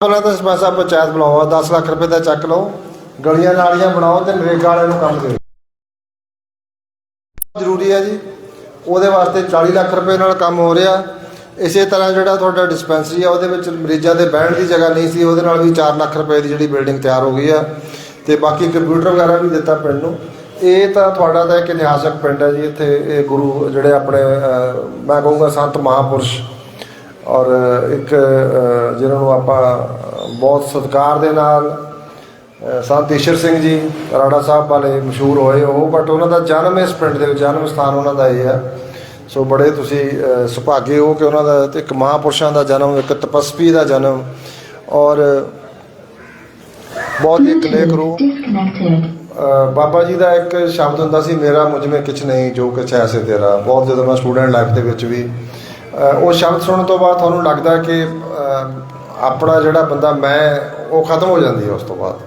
ਪਹਿਲਾਂ ਤਾਂ ਸਰਪੰਚ ਪੰਚਾਇਤ ਬੁਲਾਓ 10 ਲੱਖ ਰੁਪਏ ਦਾ ਚੱਕ ਲਓ, ਗਲੀਆਂ ਨਾਲੀਆਂ ਬਣਾਓ ਤੇ ਨਰੇਗਾ ਵਾਲਿਆਂ ਨੂੰ ਕੰਮ ਦਿਓ। ਜ਼ਰੂਰੀ ਹੈ ਜੀ, ਉਹਦੇ ਵਾਸਤੇ 40 ਲੱਖ ਰੁਪਏ ਨਾਲ ਕੰਮ ਹੋ ਰਿਹਾ। ਇਸੇ ਤਰ੍ਹਾਂ ਜਿਹੜਾ ਤੁਹਾਡਾ ਡਿਸਪੈਂਸਰੀ ਆ, ਉਹਦੇ ਵਿੱਚ ਮਰੀਜ਼ਾਂ ਦੇ ਬਹਿਣ ਦੀ ਜਗ੍ਹਾ ਨਹੀਂ ਸੀ, ਉਹਦੇ ਨਾਲ ਵੀ 4 ਲੱਖ ਰੁਪਏ ਦੀ ਜਿਹੜੀ ਬਿਲਡਿੰਗ ਤਿਆਰ ਹੋ ਗਈ ਆ। ਤੇ ਬਾਕੀ ਕੰਪਿਊਟਰ ਵਗੈਰਾ ਵੀ ਦਿੱਤਾ ਪਿੰਡ ਨੂੰ। ਇਹ ਤਾਂ ਤੁਹਾਡਾ ਤਾਂ ਇੱਕ ਇਤਿਹਾਸਕ ਪਿੰਡ ਹੈ ਜੀ, ਇੱਥੇ ਇਹ ਗੁਰੂ ਜਿਹੜੇ ਆਪਣੇ ਮੈਂ ਕਹੂੰਗਾ ਸੰਤ ਮਹਾਪੁਰਸ਼। ਔਰ ਇੱਕ ਜਿਨ੍ਹਾਂ ਨੂੰ ਆਪਾਂ ਬਹੁਤ ਸਤਿਕਾਰ ਦੇ ਨਾਲ ਸੰਤ ਈਸ਼ਰ ਸਿੰਘ ਜੀ ਰਾੜਾ ਸਾਹਿਬ ਵਾਲੇ ਮਸ਼ਹੂਰ ਹੋਏ ਉਹ ਬਟ ਉਹਨਾਂ ਦਾ ਜਨਮ ਇਸ ਪਿੰਡ ਦੇ ਵਿੱਚ ਜਨਮ ਸਥਾਨ ਉਹਨਾਂ ਦਾ ਇਹ ਹੈ। ਸੋ ਬੜੇ ਤੁਸੀਂ ਸੁਭਾਗੇ ਹੋ ਕਿ ਉਹਨਾਂ ਦਾ ਇੱਕ ਮਹਾਪੁਰਸ਼ਾਂ ਦਾ ਜਨਮ ਇੱਕ ਤਪਸਵੀ ਦਾ ਜਨਮ ਔਰ ਬਹੁਤ ਹੀ ਇੱਕ ਨੇਕ ਰੂਹ ਬਾਬਾ ਜੀ ਦਾ ਇੱਕ ਸ਼ਬਦ ਹੁੰਦਾ ਸੀ ਮੇਰਾ ਮੁਝ ਮੇ ਕਿਛ ਨਹੀਂ ਜੋ ਕੁਛ ਐਸੇ ਤੇਰਾ। ਬਹੁਤ ਜਦੋਂ ਮੈਂ ਸਟੂਡੈਂਟ ਲਾਈਫ ਦੇ ਵਿੱਚ ਵੀ ਉਹ ਸ਼ਬਦ ਸੁਣਨ ਤੋਂ ਬਾਅਦ ਤੁਹਾਨੂੰ ਲੱਗਦਾ ਕਿ ਆਪਣਾ ਜਿਹੜਾ ਬੰਦਾ ਮੈਂ, ਉਹ ਖਤਮ ਹੋ ਜਾਂਦੀ ਹੈ ਉਸ ਤੋਂ ਬਾਅਦ।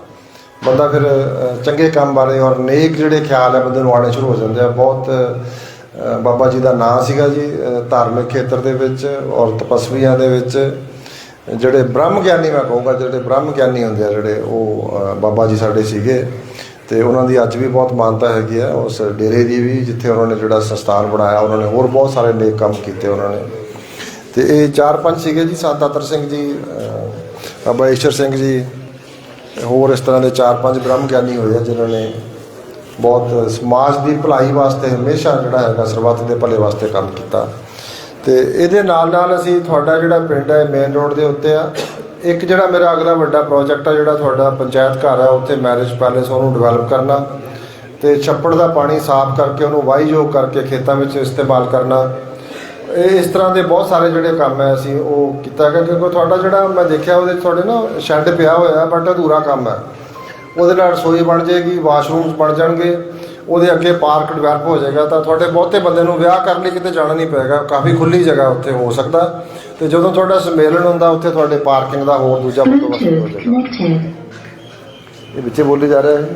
ਬੰਦਾ ਫਿਰ ਚੰਗੇ ਕੰਮ ਬਾਰੇ ਔਰ ਨੇਕ ਜਿਹੜੇ ਖਿਆਲ ਹੈ ਬੰਦੇ ਨੂੰ ਆਉਣੇ ਸ਼ੁਰੂ ਹੋ ਜਾਂਦੇ ਆ। ਬਹੁਤ ਬਾਬਾ ਜੀ ਦਾ ਨਾਂ ਸੀਗਾ ਜੀ ਧਾਰਮਿਕ ਖੇਤਰ ਦੇ ਵਿੱਚ ਔਰ ਤਪਸਵੀਆਂ ਦੇ ਵਿੱਚ। ਜਿਹੜੇ ਬ੍ਰਹਮ ਗਿਆਨੀ ਮੈਂ ਕਹੂੰਗਾ, ਜਿਹੜੇ ਬ੍ਰਹਮ ਗਿਆਨੀ ਹੁੰਦੇ ਆ, ਜਿਹੜੇ ਉਹ ਬਾਬਾ ਜੀ ਸਾਡੇ ਸੀਗੇ। ਤੇ ਉਹਨਾਂ ਦੀ ਅੱਜ ਵੀ ਬਹੁਤ ਮਾਨਤਾ ਹੈਗੀ ਆ। ਉਸ ਡੇਰੇ ਦੀ ਵੀ ਜਿੱਥੇ ਉਹਨਾਂ ਨੇ ਜਿਹੜਾ ਸੰਸਥਾਨ ਬਣਾਇਆ, ਉਹਨਾਂ ਨੇ ਹੋਰ ਬਹੁਤ ਸਾਰੇ ਨੇਕ ਕੰਮ ਕੀਤੇ ਉਹਨਾਂ ਨੇ। ਤੇ ਇਹ ਚਾਰ ਪੰਜ ਸੀਗੇ ਜੀ, ਸੰਤ ਅਤਰ ਸਿੰਘ ਜੀ ਬਾਬਾ ਈਸ਼ਰ ਸਿੰਘ ਜੀ, ਹੋਰ ਇਸ ਤਰ੍ਹਾਂ ਦੇ ਚਾਰ ਪੰਜ ਬ੍ਰਹਮ ਗਿਆਨੀ ਹੋਏ ਆ ਜਿਨ੍ਹਾਂ ਨੇ ਬਹੁਤ ਸਮਾਜ ਦੀ ਭਲਾਈ ਵਾਸਤੇ ਹਮੇਸ਼ਾ ਜਿਹੜਾ ਹੈਗਾ ਸਰਬੱਤ ਦੇ ਭਲੇ ਵਾਸਤੇ ਕੰਮ ਕੀਤਾ। ਤੇ ਇਹਦੇ ਨਾਲ ਨਾਲ ਅਸੀਂ ਤੁਹਾਡਾ ਜਿਹੜਾ ਪਿੰਡ ਹੈ ਮੇਨ ਰੋਡ ਦੇ ਉੱਤੇ ਆ, ਇੱਕ ਜਿਹੜਾ ਮੇਰਾ ਅਗਲਾ ਵੱਡਾ ਪ੍ਰੋਜੈਕਟ ਆ ਜਿਹੜਾ ਤੁਹਾਡਾ ਪੰਚਾਇਤ ਘਰ ਆ, ਉੱਥੇ ਮੈਰਿਜ ਪੈਲੇਸ ਉਹਨੂੰ ਡਿਵੈਲਪ ਕਰਨਾ ਤੇ ਛੱਪੜ ਦਾ ਪਾਣੀ ਸਾਫ਼ ਕਰਕੇ ਉਹਨੂੰ ਵਾਹੀਯੋਗ ਕਰਕੇ ਖੇਤਾਂ ਵਿੱਚ ਇਸਤੇਮਾਲ ਕਰਨਾ। ਇਹ ਇਸ ਤਰ੍ਹਾਂ ਦੇ ਬਹੁਤ ਸਾਰੇ ਜਿਹੜੇ ਕੰਮ ਹੈ ਅਸੀਂ ਉਹ ਕੀਤਾ ਹੈਗਾ ਕਿਉਂਕਿ ਤੁਹਾਡਾ ਜਿਹੜਾ ਮੈਂ ਦੇਖਿਆ ਉਹਦੇ 'ਚ ਤੁਹਾਡੇ ਨਾ ਸ਼ੈੱਡ ਪਿਆ ਹੋਇਆ ਬਟ ਅਧੂਰਾ ਕੰਮ ਹੈ। ਉਹਦੇ ਨਾਲ ਰਸੋਈ ਬਣ ਜਾਏਗੀ ਵਾਸ਼ਰੂਮਸ ਬਣ ਜਾਣਗੇ ਉਹਦੇ ਅੱਗੇ ਪਾਰਕ ਡਿਵੈਲਪ ਹੋ ਜਾਏਗਾ ਤਾਂ ਤੁਹਾਡੇ ਬਹੁਤੇ ਬੰਦੇ ਨੂੰ ਵਿਆਹ ਕਰਨ ਲਈ ਕਿਤੇ ਜਾਣਾ ਨਹੀਂ ਪਏਗਾ ਕਾਫੀ ਖੁੱਲੀ ਜਗ੍ਹਾ ਉੱਥੇ ਹੋ ਸਕਦਾ ਤੇ ਜਦੋਂ ਤੁਹਾਡਾ ਸੰਮੇਲਨ ਹੁੰਦਾ ਉੱਥੇ ਤੁਹਾਡੇ ਪਾਰਕਿੰਗ ਦਾ ਹੋਰ ਦੂਜਾ ਬੰਦੋਬਸਤ ਹੋ Bluetooth ਜਾਏਗਾ connected. ਇਹ ਵਿੱਚੇ ਬੋਲੀ ਜਾ ਰਿਹਾ ਹੈ।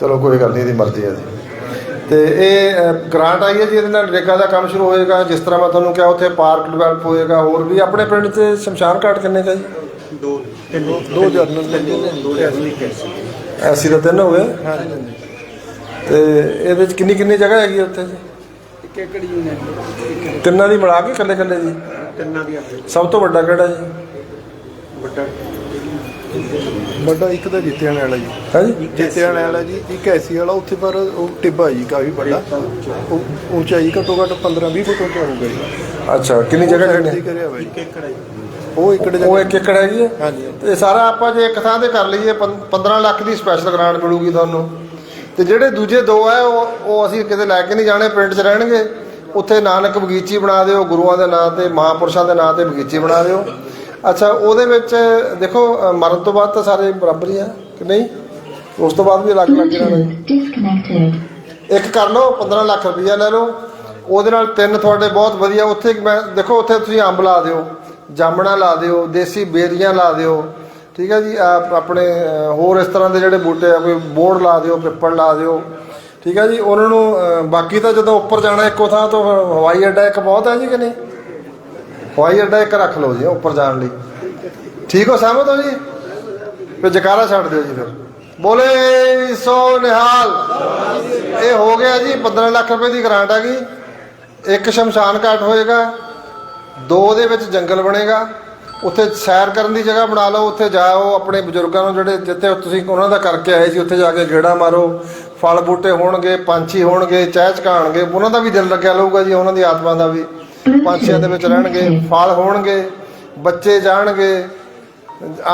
ਚਲੋ ਕੋਈ ਗੱਲ ਨਹੀਂ ਇਹਦੀ ਮਰਜ਼ੀ ਹੈ ਜੀ। ਤੇ ਇਹ ਗ੍ਰਾਂਟ ਆਈ ਹੈ ਜੀ ਇਹਦੇ ਨਾਲ ਰੇਗਾ ਦਾ ਕੰਮ ਸ਼ੁਰੂ ਹੋਏਗਾ ਜਿਸ ਤਰ੍ਹਾਂ ਮੈਂ ਤੁਹਾਨੂੰ ਕਿਹਾ ਉੱਥੇ ਪਾਰਕ ਡਿਵੈਲਪ ਹੋਏਗਾ ਹੋਰ ਵੀ ਆਪਣੇ ਪਿੰਡ 'ਚ ਸ਼ਮਸ਼ਾਨ ਘਾਟ ਕਿੰਨੇ ਕਾ ਜੀ? ਦੋ। ਤਿੰਨ। ਦੋ ਜਰਨਲ ਦੋ ਐਸੀ ਕੈਸੀ ਐਸੀ ਦਾ ਤਿੰਨ ਹੋ ਗਏ? ਤੇ ਇਹਦੇ ਵਿੱਚ ਕਿੰਨੀ ਕਿੰਨੀ ਜਗ੍ਹਾ ਹੈਗੀ ਉੱਥੇ? ਜੀ ਇੱਕ ਏਕੜ ਯੂਨਿਟ ਤਿੰਨਾਂ ਦੀ ਮਿਲਾ ਕੇ ਇਕੱਲੇ ਇਕੱਲੇ ਜੀ? ਤਿੰਨਾਂ ਦੀ ਸਭ ਤੋਂ ਵੱਡਾ ਕਿਹੜਾ ਜੀ? ਵੱਡਾ ਵੱਡਾ ਇੱਕ ਤਾਂ ਜਿੱਤਿਆਣ ਵਾਲਾ ਜੀ। ਹੈ ਜੀ ਜਿੱਤਿਆਣ ਵਾਲਾ ਜੀ ਇੱਕ ਐਸੀ ਵਾਲਾ ਉੱਥੇ ਪਰ ਉਹ ਟਿੱਬਾ ਜੀ ਕਾਫੀ ਵੱਡਾ। ਉਹ ਉਚਾਈ ਘੱਟੋ ਘੱਟ 15 20 ਫੁੱਟ ਉੱਚਾ ਹੋਊਗਾ ਜੀ। ਅੱਛਾ ਕਿੰਨੀ ਜਗ੍ਹਾ ਤੇ ਕਰਿਆ ਇੱਕ ਏਕੜ ਹੈ ਉਹ ਏਕੜ ਉਹ ਜਗ੍ਹਾ ਇੱਕ ਏਕੜ ਹੈਗੀ ਹੈ ਹਾਂਜੀ। ਤੇ ਸਾਰਾ ਆਪਾਂ ਜੇ ਇੱਕ ਥਾਂ ਤੇ ਕਰ ਲਈਏ ਪੰ- 15 ਲੱਖ ਦੀ ਸਪੈਸ਼ਲ ਗ੍ਰਾਂਟ ਮਿਲੂਗੀ ਤੁਹਾਨੂੰ। ਤੇ ਜਿਹੜੇ ਦੂਜੇ ਦੋ ਹੈ ਉਹ ਉਹ ਅਸੀਂ ਕਿਤੇ ਲੈ ਕੇ ਨਹੀਂ ਜਾਣੇ ਪਿੰਡ 'ਚ ਰਹਿਣਗੇ। ਉੱਥੇ ਨਾਨਕ ਬਗੀਚੀ ਬਣਾ ਦਿਓ ਗੁਰੂਆਂ ਦੇ ਨਾਂ ਤੇ ਮਹਾਪੁਰਸ਼ਾਂ ਦੇ ਨਾਂ ਤੇ ਬਗੀਚੀ ਬਣਾ ਦਿਓ। ਅੱਛਾ ਉਹਦੇ ਵਿੱਚ ਦੇਖੋ ਮਰਨ ਤੋਂ ਬਾਅਦ ਤਾਂ ਸਾਰੇ ਬਰਾਬਰ ਹੀ ਆ ਕਿ ਨਹੀਂ? ਉਸ ਤੋਂ ਬਾਅਦ ਵੀ ਅਲੱਗ ਅਲੱਗ Bluetooth disconnected. ਇੱਕ ਕਰ ਲਓ 15 ਲੱਖ ਰੁਪਈਆ ਲੈ ਲਓ। ਉਹਦੇ ਨਾਲ ਤਿੰਨ ਤੁਹਾਡੇ ਬਹੁਤ ਵਧੀਆ ਉੱਥੇ ਮੈਂ ਦੇਖੋ ਉੱਥੇ ਤੁਸੀਂ ਅੰਬ ਲਾ ਦਿਓ ਜਾਮਣਾ ਲਾ ਦਿਓ ਦੇਸੀ ਬੇਰੀਆਂ ਲਾ ਦਿਓ ਠੀਕ ਹੈ ਜੀ? ਆਪਣੇ ਹੋਰ ਇਸ ਤਰ੍ਹਾਂ ਦੇ ਜਿਹੜੇ ਬੂਟੇ ਆ ਕੋਈ ਬੋੜ ਲਾ ਦਿਓ ਪਿੱਪਲ ਲਾ ਦਿਓ ਠੀਕ ਹੈ ਜੀ? ਉਹਨਾਂ ਨੂੰ ਬਾਕੀ ਤਾਂ ਜਦੋਂ ਉੱਪਰ ਜਾਣਾ ਇੱਕੋ ਥਾਂ ਤੋਂ ਹਵਾਈ ਅੱਡਾ ਇੱਕ ਬਹੁਤ ਹੈ ਜੀ ਕਿ ਨਹੀਂ? ਹਵਾਈ ਅੱਡਾ ਇੱਕ ਰੱਖ ਲਓ ਜੀ, ਉੱਪਰ ਜਾਣ ਲਈ। ਠੀਕ ਹੋ, ਸਹਿਮਤ ਹੋ ਜੀ? ਫਿਰ ਜਕਾਰਾ ਛੱਡ ਦਿਓ ਜੀ ਫਿਰ। ਬੋਲੇ, ਸੋ ਨਿਹਾਲ। ਇਹ ਹੋ ਗਿਆ ਜੀ 15 ਲੱਖ ਰੁਪਏ ਦੀ ਗ੍ਰਾਂਟ ਆ ਗਈ। ਇੱਕ ਸ਼ਮਸ਼ਾਨ ਘਾਟ ਹੋਏਗਾ, ਦੋ ਦੇ ਵਿੱਚ ਜੰਗਲ ਬਣੇਗਾ। ਉੱਥੇ ਸੈਰ ਕਰਨ ਦੀ ਜਗ੍ਹਾ ਬਣਾ ਲਓ, ਉੱਥੇ ਜਾਓ, ਆਪਣੇ ਬਜ਼ੁਰਗਾਂ ਨੂੰ ਜਿਹੜੇ ਜਿੱਥੇ ਤੁਸੀਂ ਉਹਨਾਂ ਦਾ ਕਰਕੇ ਆਏ ਸੀ, ਉੱਥੇ ਜਾ ਕੇ ਗੇੜਾ ਮਾਰੋ। ਫਲ ਬੂਟੇ ਹੋਣਗੇ, ਪੰਛੀ ਹੋਣਗੇ ਚਹਿ ਚਕਾਣਗੇ ਉਹਨਾਂ ਦਾ ਵੀ ਦਿਲ ਲੱਗਿਆ ਲਊਗਾ ਜੀ, ਉਹਨਾਂ ਦੀ ਆਤਮਾ ਦਾ ਵੀ। ਪੰਛੀਆਂ ਦੇ ਵਿੱਚ ਰਹਿਣਗੇ ਫਲ ਹੋਣਗੇ ਬੱਚੇ ਜਾਣਗੇ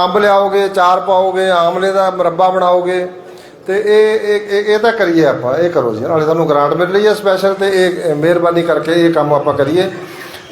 ਅੰਬ ਲਿਆਓਗੇ ਚਾਰ ਪਾਓਗੇ ਆਮਲੇ ਦਾ ਮੁਰੱਬਾ ਬਣਾਓਗੇ। ਤੇ ਇਹ ਇਹ ਇਹ- ਤਾਂ ਕਰੀਏ ਆਪਾਂ ਇਹ ਕਰੋ ਜੀ। ਨਾਲੇ ਤੁਹਾਨੂੰ ਗ੍ਰਾਂਟ ਮਿਲ ਰਹੀ ਹੈ ਸਪੈਸ਼ਲ ਤੇ ਇਹ ਮਿਹਰਬਾਨੀ ਕਰਕੇ ਇਹ ਕੰਮ ਆਪਾਂ ਕਰੀਏ।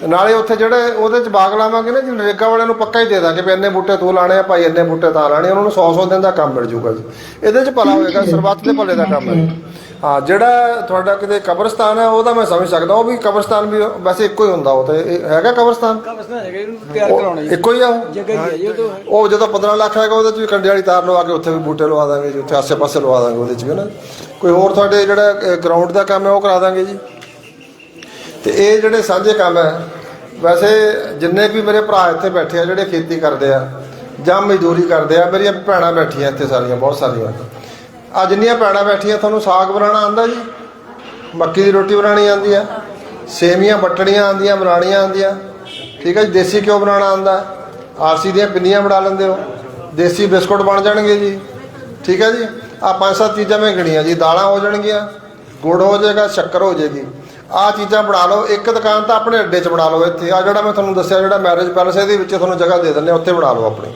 ਨਾਲੇ ਉੱਥੇ ਜਿਹੜੇ ਉਹਦੇ ਚ ਬਾਗ ਲਾਵਾਂਗੇ ਨਾ ਜੀ ਨਰੇਗਾ ਵਾਲਿਆਂ ਨੂੰ ਪੱਕਾ ਹੀ ਦੇ ਦਾਂਗੇ ਵੀ ਇੰਨੇ ਬੂਟੇ ਤੂੰ ਲਾਣੇ ਆ ਭਾਈ ਇੰਨੇ ਬੂਟੇ ਤਾਂ ਲਾਣੇ ਉਹਨਾਂ ਨੂੰ 100 100 ਦਿਨ ਦਾ ਕੰਮ ਮਿਲ ਜੂਗਾ ਜੀ। ਇਹਦੇ ਚ ਭਲਾ ਹੋਏਗਾ ਸਰਬੱਤ ਦੇ ਭਲੇ ਦਾ ਕੰਮ ਹੈ। ਹਾਂ ਜਿਹੜਾ ਤੁਹਾਡਾ ਕਿਤੇ ਕਬਰਸਤਾਨ ਹੈ ਉਹਦਾ ਮੈਂ ਸਮਝ ਸਕਦਾ ਉਹ ਵੀ ਕਬਰਸਤਾਨ ਵੀ ਵੈਸੇ ਇੱਕੋ ਹੀ ਹੁੰਦਾ ਉਹ ਤੇ ਇਹ ਹੈਗਾ ਕਬਰਸਤਾਨ? ਕਬਸਤਾਨ ਹੈਗਾ ਇਹਨੂੰ ਤਿਆਰ ਕਰਾਉਣਾ ਜੀ। ਇੱਕੋ ਹੀ ਆ ਉਹ? ਜਗ੍ਹਾ ਹੀ ਹੈ ਜੀ ਉਹ ਤੋਂ ਉਹ ਜਦੋਂ 15 ਲੱਖ ਹੈਗਾ ਉਹਦੇ ਚ ਵੀ ਕੰਡੇ ਵਾਲੀ ਤਾਰ ਲਵਾ ਕੇ ਉੱਥੇ ਵੀ ਬੂਟੇ ਲਵਾ ਦਾਂਗੇ ਜੀ ਉੱਥੇ ਆਸੇ-ਪਾਸੇ ਲਵਾ ਦਾਂਗੇ ਉਹਦੇ ਚ ਵੀ ਨਾ। ਕੋਈ ਹੋਰ ਤੁਹਾਡੇ ਜਿਹੜਾ ਗਰਾਊਂਡ ਦਾ ਕੰਮ ਹੈ ਉਹ ਕਰਾ ਦਾਂਗੇ ਜੀ। ਤੇ ਇਹ ਜਿਹੜੇ ਸਾਂਝੇ ਕੰਮ ਹੈ ਵੈਸੇ ਜਿੰਨੇ ਵੀ ਮੇਰੇ ਭਰਾ ਇੱਥੇ ਬੈਠੇ ਆ ਜਿਹੜੇ ਖੇਤੀ ਕਰਦੇ ਆ ਜਾਂ ਮਜ਼ਦੂਰੀ ਕਰਦੇ ਆ ਮੇਰੀਆਂ ਭੈਣਾਂ ਬੈਠੀਆਂ ਇੱਥੇ ਸਾਰੀਆਂ ਬਹੁਤ ਸਾਰੀਆਂ। ਆ ਜਿੰਨੀਆਂ ਭੈਣਾਂ ਬੈਠੀਆਂ ਤੁਹਾਨੂੰ ਸਾਗ ਬਣਾਉਣਾ ਆਂਦਾ ਜੀ। ਮੱਕੀ ਦੀ ਰੋਟੀ ਬਣਾਉਣੀ ਆਂਦੀ ਆ। ਸੇਮੀਆਂ ਬੱਟਣੀਆਂ ਆਂਦੀਆਂ ਬਣਾਉਣੀਆਂ ਆਂਦੀਆਂ ਠੀਕ ਹੈ ਜੀ ਦੇਸੀ ਘਿਓ ਬਣਾਉਣਾ ਆਂਦਾ ਆਰਸੀ ਦੀਆਂ ਪਿੰਨੀਆਂ ਬਣਾ ਲੈਂਦੇ ਹੋ। ਦੇਸੀ ਬਿਸਕੁਟ ਬਣ ਜਾਣਗੇ ਜੀ। ਠੀਕ ਹੈ ਜੀ ਆ ਪੰਜ ਸੱਤ ਚੀਜ਼ਾਂ ਮੈਂ ਗਿਣੀਆਂ ਜੀ। ਦਾਲਾਂ ਹੋ ਜਾਣਗੀਆਂ ਗੁੜ ਹੋ ਜਾਏਗਾ ਸ਼ੱਕਰ ਹੋ ਜਾਏਗੀ। ਆ ਚੀਜ਼ਾਂ ਬਣਾ ਲਓ। ਇੱਕ ਦੁਕਾਨ ਤਾਂ ਆਪਣੇ ਅੱਡੇ 'ਚ ਬਣਾ ਲਓ ਇੱਥੇ। ਆ ਜਿਹੜਾ ਮੈਂ ਤੁਹਾਨੂੰ ਦੱਸਿਆ ਜਿਹੜਾ ਮੈਰਿਜ ਪੈਲਸ ਇਹਦੇ ਵਿੱਚ ਤੁਹਾਨੂੰ ਜਗ੍ਹਾ ਦੇ ਦਿੰਦੇ ਹਾਂ, ਉੱਥੇ ਬਣਾ ਲਓ ਆਪਣੀ।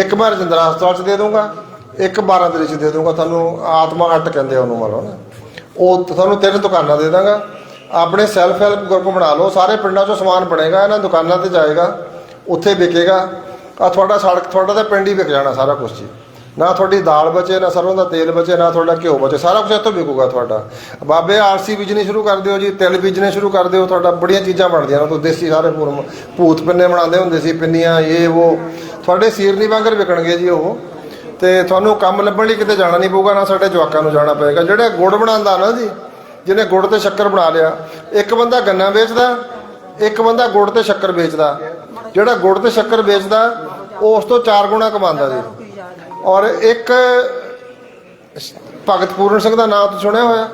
ਇੱਕ ਮੈਂ ਰਜਿੰਦਰਾ ਹਸਪਤਾਲ 'ਚ ਦੇ ਦੂੰਗਾ ਇੱਕ 12 ਤਰੀਕ 'ਚ ਦੇ ਦੂੰਗਾ ਤੁਹਾਨੂੰ ਆਤਮਾ ਹੱਟ ਕਹਿੰਦੇ ਆ ਉਹਨੂੰ ਮੰਨ ਨਾ ਉਹ ਤੁਹਾਨੂੰ ਤਿੰਨ ਦੁਕਾਨਾਂ ਦੇ ਦਾਂਗਾ। ਆਪਣੇ ਸੈਲਫ ਹੈਲਪ ਗਰੁੱਪ ਬਣਾ ਲਓ, ਸਾਰੇ ਪਿੰਡਾਂ 'ਚੋਂ ਸਮਾਨ ਬਣੇਗਾ, ਇਹਨਾਂ ਦੁਕਾਨਾਂ ਤੇ ਜਾਏਗਾ, ਉੱਥੇ ਵਿਕੇਗਾ। ਆ ਤੁਹਾਡਾ ਸੜਕ, ਤੁਹਾਡਾ ਤਾਂ ਪਿੰਡ ਹੀ ਵਿਕ ਜਾਣਾ ਸਾਰਾ ਕੁਝ ਜੀ। ਨਾ ਤੁਹਾਡੀ ਦਾਲ ਬਚੇ, ਨਾ ਸਰੋਂ ਦਾ ਤੇਲ ਬਚੇ, ਨਾ ਤੁਹਾਡਾ ਘਿਓ ਬਚੇ, ਸਾਰਾ ਕੁਝ ਇੱਥੋਂ ਵਿਕੂਗਾ ਤੁਹਾਡਾ। ਬਾਬੇ ਆਰਸੀ ਬਿਜਨਸ ਸ਼ੁਰੂ ਕਰ ਦਿਓ ਜੀ, ਤਿਲ ਬਿਜਨਸ ਸ਼ੁਰੂ ਕਰ ਦਿਓ, ਤੁਹਾਡਾ ਬੜੀਆਂ ਚੀਜ਼ਾਂ ਬਣਦੀਆਂ ਨੇ ਤੋਂ ਦੇਸੀ ਸਾਰੇ ਪੂਰਮ ਭੂਤ ਪਿੰਨੇ ਬਣਾਉਂਦੇ ਹੁੰਦੇ ਸੀ, ਪਿੰਨੀਆਂ, ਇਹ, ਉਹ। ਤੁਹਾਡੇ ਸੀਰਨੀ ਵਾਂਗਰ ਵਿਕਣਗੇ ਜੀ ਉਹ। ਤੇ ਤੁਹਾਨੂੰ ਕੰਮ ਲੱਭਣ ਲਈ ਕਿਤੇ ਜਾਣਾ ਨਹੀਂ ਪਊਗਾ, ਨਾ ਸਾਡੇ ਜਵਾਕਾਂ ਨੂੰ ਜਾਣਾ ਪਏਗਾ। ਜਿਹੜਾ ਗੁੜ ਬਣਾਉਂਦਾ ਨਾ ਜੀ, ਜਿਹਨੇ ਗੁੜ ਤੇ ਸ਼ੱਕਰ ਬਣਾ ਲਿਆ, ਇੱਕ ਬੰਦਾ ਗੰਨਾ ਵੇਚਦਾ, ਇੱਕ ਬੰਦਾ ਗੁੜ ਤੇ ਸ਼ੱਕਰ ਵੇਚਦਾ। ਜਿਹੜਾ ਗੁੜ ਤੇ ਸ਼ੱਕਰ ਵੇਚਦਾ ਉਹ ਉਸ ਤੋਂ 4 ਗੁਣਾ ਕਮਾਉਂਦਾ ਜੀ। ਔਰ ਇੱਕ ਭਗਤ ਪੂਰਨ ਸਿੰਘ ਦਾ ਨਾਮ ਤੁਸੀਂ ਸੁਣਿਆ ਹੋਇਆ,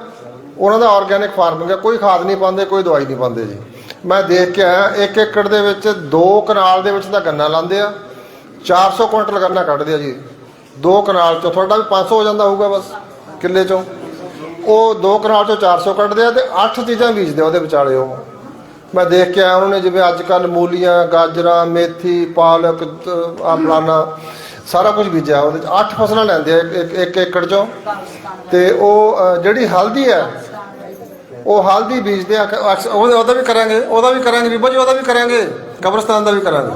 ਉਹਨਾਂ ਦਾ ਆਰਗੈਨਿਕ ਫਾਰਮਿੰਗ ਹੈ, ਕੋਈ ਖਾਦ ਨਹੀਂ ਪਾਉਂਦੇ, ਕੋਈ ਦਵਾਈ ਨਹੀਂ ਪਾਉਂਦੇ ਜੀ। ਮੈਂ ਦੇਖ ਕੇ ਆਇਆ, ਇੱਕ ਏਕੜ ਦੇ ਵਿੱਚ ਦੋ ਕਨਾਲ ਦੇ ਵਿੱਚ ਤਾਂ ਗੰਨਾ ਲਾਉਂਦੇ ਆ 400 ਕੁਇੰਟਲ ਗੰਨਾ ਕੱਢਦੇ ਆ ਜੀ। ਦੋ ਕਨਾਲ ਚੋਂ ਤੁਹਾਡਾ ਵੀ 500 ਹੋ ਜਾਂਦਾ ਹੋਊਗਾ ਬਸ, ਕਿੱਲੇ ਚੋਂ। ਉਹ ਦੋ ਕਨਾਲ ਚੋਂ 400 ਕੱਢਦੇ ਆ ਤੇ ਅੱਠ ਚੀਜ਼ਾਂ ਬੀਜਦੇ ਆ ਉਹਦੇ ਵਿਚਾਲੇ ਉਹ। ਮੈਂ ਦੇਖ ਕੇ ਆਇਆ ਉਹਨਾਂ ਨੇ ਜਿਵੇਂ ਅੱਜ ਕੱਲ ਮੂਲੀਆਂ, ਗਾਜਰਾਂ, ਮੇਥੀ, ਪਾਲਕ ਆ ਫਲਾਨਾ, ਸਾਰਾ ਕੁਝ ਬੀਜਿਆ ਉਹਦੇ ਚ। ਅੱਠ ਫਸਲਾਂ ਲੈਂਦੇ ਆ ਇੱਕ- ਇੱਕ ਏਕੜ ਚੋਂ। ਤੇ ਉਹ ਜਿਹੜੀ ਹਲਦੀ ਹੈ, ਉਹ ਹਲਦੀ ਬੀਜਦੇ ਆ। ਉਹਦਾ ਉਹਦਾ ਵੀ ਕਰਾਂਗੇ, ਉਹਦਾ ਵੀ ਕਰਾਂਗੇ ਬੀਬਾ ਜੀ, ਉਹਦਾ ਵੀ ਕਰਾਂਗੇ। ਕਬਰਸਤਾਨ ਦਾ ਵੀ ਕਰਾਂਗੇ।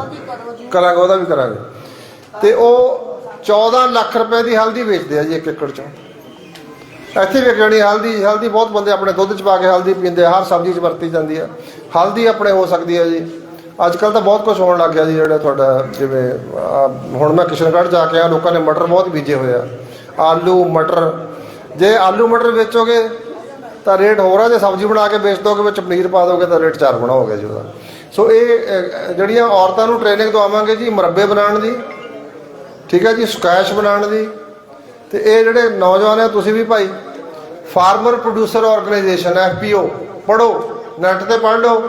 ਕਰਾਂਗੇ, ਉਹਦਾ ਵੀ ਕਰਾਂਗੇ। ਤੇ ਉਹ 14 ਲੱਖ ਰੁਪਏ ਦੀ ਹਲਦੀ ਵੇਚਦੇ ਆ ਜੀ ਇੱਕ ਏਕੜ ਚੋਂ। ਇੱਥੇ ਵੀ ਜਿਹੜੀ ਹਲਦੀ ਹਲਦੀ ਬਹੁਤ ਬੰਦੇ ਆਪਣੇ ਦੁੱਧ ਚ ਪਾ ਕੇ ਹਲਦੀ ਪੀਂਦੇ ਹਰ ਸਬਜ਼ੀ ਚ ਵਰਤੀ ਜਾਂਦੀ ਆ। ਹਲਦੀ ਆਪਣੇ ਹੋ ਸਕਦੀ ਹੈ ਜੀ। ਅੱਜ ਕੱਲ ਤਾਂ ਬਹੁਤ ਕੁਝ ਹੋਣ ਲੱਗ ਗਿਆ ਜੀ ਜਿਹੜਾ ਤੁਹਾਡਾ ਜਿਵੇਂ ਹੁਣ ਮੈਂ ਕਿਸ਼ਨਗੜ੍ਹ ਜਾ ਕੇ ਆ, ਲੋਕਾਂ ਨੇ ਮਟਰ ਬਹੁਤ ਬੀਜੇ ਹੋਏ ਆ। ਆਲੂ, ਮਟਰ। ਜੇ ਆਲੂ, ਮਟਰ ਵੇਚੋਗੇ ਤਾਂ ਰੇਟ ਹੋਰ ਆ, ਜੇ ਸਬਜ਼ੀ ਬਣਾ ਕੇ ਵੇਚ ਦੋਗੇ ਵਿੱਚ ਪਨੀਰ ਪਾ ਦੋਗੇ ਤਾਂ ਰੇਟ ਚਾਰ ਗੁਣਾ ਹੋ ਗਿਆ ਜੀ ਉਹਦਾ। ਸੋ ਇਹ ਜਿਹੜੀਆਂ ਔਰਤਾਂ ਨੂੰ ਟ੍ਰੇਨਿੰਗ ਦਵਾਵਾਂਗੇ ਜੀ, ਮੁਰੱਬੇ ਬਣਾਉਣ ਦੀ ਠੀਕ ਹੈ ਜੀ ਸਕੈਸ਼ ਬਣਾਉਣ ਦੀ। ਤੇ ਇਹ ਜਿਹੜੇ ਨੌਜਵਾਨ ਆ, ਤੁਸੀਂ ਵੀ ਭਾਈ ਫਾਰਮਰ ਪ੍ਰੋਡਿਊਸਰ ਆਰਗੇਨਾਈਜੇਸ਼ਨ ਐਫਪੀਓ ਪੜੋ ਨੈਟ ਤੇ ਪੜ੍ਹ ਲਓ,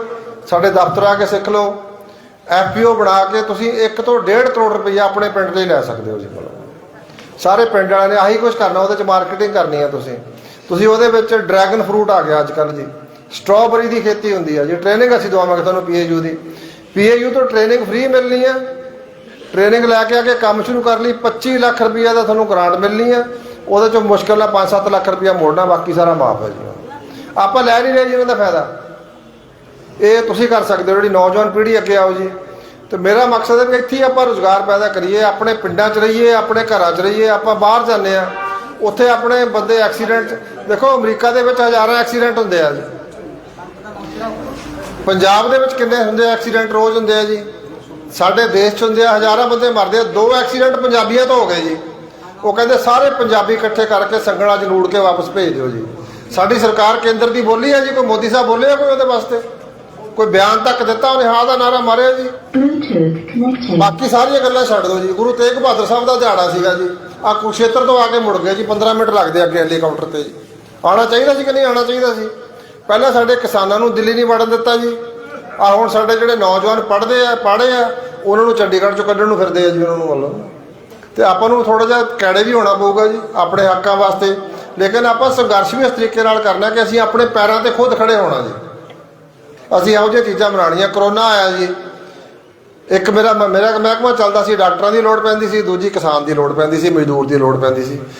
ਸਾਡੇ ਦਫ਼ਤਰ ਆ ਕੇ ਸਿੱਖ ਲਓ। ਐਫਪੀਓ ਬਣਾ ਕੇ ਤੁਸੀਂ 1 ਤੋਂ 1.5 ਕਰੋੜ ਰੁਪਈਆ ਆਪਣੇ ਪਿੰਡ ਲਈ ਲੈ ਸਕਦੇ ਹੋ ਜੀ ਸਾਰੇ ਪਿੰਡ ਵਾਲਿਆਂ ਨੇ ਆਹੀ ਕੁਝ ਕਰਨਾ, ਉਹਦੇ ਚ ਮਾਰਕੀਟਿੰਗ ਕਰਨੀ ਆ ਤੁਸੀਂ। ਤੁਸੀਂ ਉਹਦੇ ਵਿੱਚ ਡਰੈਗਨ ਫਰੂਟ ਆ ਗਿਆ ਅੱਜ ਕੱਲ੍ਹ ਜੀ। ਸਟ੍ਰਾਬੇਰੀ ਦੀ ਖੇਤੀ ਹੁੰਦੀ ਆ ਜੀ। ਟ੍ਰੇਨਿੰਗ ਅਸੀਂ ਦਵਾਵਾਂਗੇ ਤੁਹਾਨੂੰ ਪੀਏਯੂ ਦੀ। ਪੀਏਯੂ ਤੋਂ ਟ੍ਰੇਨਿੰਗ ਫ੍ਰੀ ਮਿਲਣੀ ਹੈ ਟ੍ਰੇਨਿੰਗ ਲੈ ਕੇ ਆ ਕੇ ਕੰਮ ਸ਼ੁਰੂ ਕਰ ਲਈ 25 ਲੱਖ ਰੁਪਈਆ ਦਾ ਤੁਹਾਨੂੰ ਗ੍ਰਾਂਟ ਮਿਲਣੀ ਹੈ ਉਹਦੇ ਚੋਂ ਮੁਸ਼ਕਲ ਨਾਲ 5-7 ਲੱਖ ਰੁਪਈਆ ਮੋੜਨਾ, ਬਾਕੀ ਸਾਰਾ ਮਾਫ ਹੈ ਜੀ। ਆਪਾਂ ਲੈ ਨਹੀਂ ਰਹੇ ਜੀ ਉਹਨਾਂ ਦਾ ਫਾਇਦਾ। ਇਹ ਤੁਸੀਂ ਕਰ ਸਕਦੇ ਹੋ, ਜਿਹੜੀ ਨੌਜਵਾਨ ਪੀੜ੍ਹੀ ਅੱਗੇ ਆਓ ਜੀ। ਤੇ ਮੇਰਾ ਮਕਸਦ ਹੈ ਕਿ ਇੱਥੇ ਆਪਾਂ ਰੋਜ਼ਗਾਰ ਪੈਦਾ ਕਰੀਏ, ਆਪਣੇ ਪਿੰਡਾਂ 'ਚ ਰਹੀਏ, ਆਪਣੇ ਘਰਾਂ 'ਚ ਰਹੀਏ, ਆਪਾਂ ਬਾਹਰ ਜਾਂਦੇ ਆ ਉੱਥੇ ਆਪਣੇ ਬੰਦੇ ਐਕਸੀਡੈਂਟ ਦੇਖੋ ਅਮਰੀਕਾ ਦੇ ਵਿੱਚ ਹਜ਼ਾਰਾਂ ਐਕਸੀਡੈਂਟ ਹੁੰਦੇ ਆ ਜੀ। ਪੰਜਾਬ ਦੇ ਵਿੱਚ ਕਿੰਨੇ ਹੁੰਦੇ ਐਕਸੀਡੈਂਟ ਰੋਜ਼ ਹੁੰਦੇ ਆ ਜੀ। ਸਾਡੇ ਦੇਸ਼ 'ਚ ਹੁੰਦੇ ਆ ਹਜ਼ਾਰਾਂ ਬੰਦੇ ਮਰਦੇ ਆ ਦੋ ਐਕਸੀਡੈਂਟ ਪੰਜਾਬੀਆਂ ਤੋਂ ਹੋ ਗਏ ਜੀ। ਉਹ ਕਹਿੰਦੇ ਸਾਰੇ ਪੰਜਾਬੀ ਇਕੱਠੇ ਕਰਕੇ ਸੰਗਲਾਂ 'ਚ ਲੂੜ ਕੇ ਵਾਪਸ ਭੇਜ ਦਿਓ ਜੀ। ਸਾਡੀ ਸਰਕਾਰ ਕੇਂਦਰ ਦੀ ਬੋਲੀ ਹੈ ਜੀ ਕੋਈ ਮੋਦੀ ਸਾਹਿਬ ਬੋਲੇ ਕੋਈ ਉਹਦੇ ਵਾਸਤੇ? ਕੋਈ ਬਿਆਨ ਤੱਕ ਦਿੱਤਾ ਉਹਨੇ ਹਾਂ ਦਾ ਨਾਰਾ ਮਾਰਿਆ ਜੀ. ਬਾਕੀ ਸਾਰੀਆਂ ਗੱਲਾਂ ਛੱਡ ਦਿਓ ਜੀ। ਗੁਰੂ ਤੇਗ ਬਹਾਦਰ ਸਾਹਿਬ ਦਾ ਦਿਹਾੜਾ ਸੀਗਾ ਜੀ। ਆ ਕੁਰਸ਼ੇਤਰ ਤੋਂ ਆ ਕੇ ਮੁੜ ਗਏ ਜੀ 15 ਮਿੰਟ ਲੱਗਦੇ ਅੱਗੇ ਹੈਲੀਕਾਪਟਰ ਤੇ ਜੀ। ਆਉਣਾ ਚਾਹੀਦਾ ਸੀ ਕਿ ਨਹੀਂ ਆਉਣਾ ਚਾਹੀਦਾ ਸੀ? ਪਹਿਲਾਂ ਸਾਡੇ ਕਿਸਾਨਾਂ ਨੂੰ ਦਿੱਲੀ ਨਹੀਂ ਵੜਨ ਦਿੱਤਾ ਜੀ। ਆ ਹੁਣ ਸਾਡੇ ਜਿਹੜੇ ਨੌਜਵਾਨ ਪੜ੍ਹਦੇ ਆ, ਪੜ੍ਹੇ ਆ, ਉਹਨਾਂ ਨੂੰ ਚੰਡੀਗੜ੍ਹ ਚੋਂ ਕੱਢਣ ਨੂੰ ਫਿਰਦੇ ਆ ਜੀ, ਉਹਨਾਂ ਨੂੰ ਮਤਲਬ ਤੇ ਆਪਾਂ ਨੂੰ ਥੋੜਾ ਜਿਹਾ ਕੈੜੇ ਵੀ ਹੋਣਾ ਪਊਗਾ ਜੀ, ਆਪਣੇ ਹੱਕਾਂ ਵਾਸਤੇ। ਲੇਕਿਨ ਆਪਾਂ ਸੰਘਰਸ਼ ਵੀ ਇਸ ਤਰੀਕੇ ਨਾਲ ਕਰਨਾ ਕਿ ਅਸੀਂ ਆਪਣੇ ਪੈਰਾਂ ਤੇ ਖੁਦ ਖੜੇ ਹੋਣਾ ਜੀ। ਅਸੀਂ ਇਹੋ ਜਿਹੀਆਂ ਚੀਜ਼ਾਂ ਬਣਾਉਣੀਆਂ, ਕਰੋਨਾ ਆਇਆ ਜੀ। ਇੱਕ ਮੇਰਾ ਮੇਰਾ ਮਹਿਕਮਾ ਚੱਲਦਾ ਸੀ, ਡਾਕਟਰਾਂ ਦੀ ਲੋੜ ਪੈਂਦੀ ਸੀ, ਦੂਜੀ ਕਿਸਾਨ ਦੀ ਲੋੜ ਪੈਂਦੀ ਸੀ, ਮਜ਼ਦੂਰ ਦੀ ਲੋੜ ਪੈਂਦੀ ਸੀ।